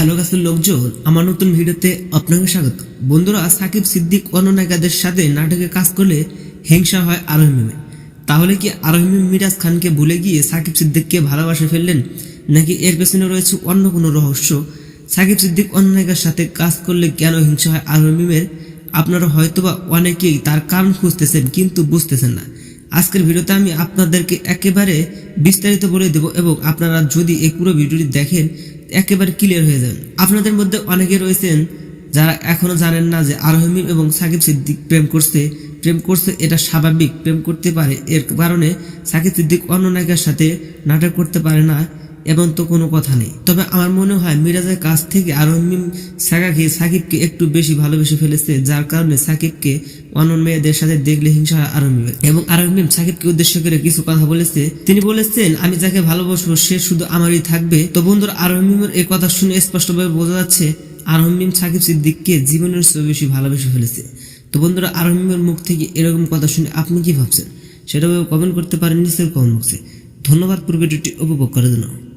Hello গাছের লোকজন, আমার নতুন ভিডিওতে আপনাকে স্বাগত। বন্ধুরা, সাকিব, সিদ্দিক অন্য নায়িকাদের সাথে নাটকে কাজ করলে হিংসা হয় আরোহিমে তাহলে কি আরোহিম মিরাজ খানকে ভুলে গিয়ে সাকিব সিদ্দিককে ভালোবাসে ফেললেন? নাকি এর পেছনে রয়েছে অন্য কোনো রহস্য? সাকিব সিদ্দিক অন্য নায়িকার সাথে কাজ করলে কেন হিংসা হয় আরোহিমের আপনারা হয়তোবা অনেকেই তার কারণ খুঁজতেছেন, কিন্তু বুঝতেছেন না। আজকের ভিডিওতে আমি আপনাদেরকে একেবারে বিস্তারিত বলে দেব এবং আপনারা যদি এই পুরো ভিডিওটি দেখেন একেবারে ক্লিয়ার হয়ে যাবেন আপনাদের মধ্যে অনেকে রয়েছেন যারা এখনও জানেন না যে আরহমিম এবং সাকিব সিদ্দিক প্রেম করছে। প্রেম করছে এটা স্বাভাবিক, প্রেম করতে পারে। এর কারণে সাকিব সিদ্দিক অন্য নায়িকার সাথে নাটক করতে পারে না। এবং তো কোনো কথা নেই। তবে আমার মনে হয় মিরাজের কাছ থেকে আরোহিম সাকাকে সাকিবকে একটু বেশি ভালোবেসে ফেলেছে, যার কারণে সাকিবকে অন্য মেয়েদের সাথে দেখলে হিংসা আরোহিমের এবং আরোহিম সাকিবকে উদ্দেশ্য করে কিছু কথা বলেছে। তিনি বলেছেন, আমি যাকে ভালোবাসবো, সে শুধু আমারই থাকবে। তো বন্ধুরা আরোহিমের এই কথা শুনে স্পষ্টভাবে বোঝা যাচ্ছে আরোহিম সাকিব সিদ্দিককে জীবনের চেয়ে বেশি ভালোবেসে ফেলেছে। তো বন্ধুরা আরোহিমের মুখ থেকে এরকম কথা শুনে আপনি কি ভাবছেন? সেটাও কমেন্ট করতে পারেন নিচের কমেন্ট বক্সে ধন্যবাদ পুরো ভিডিওটি উপভোগ করার জন্য।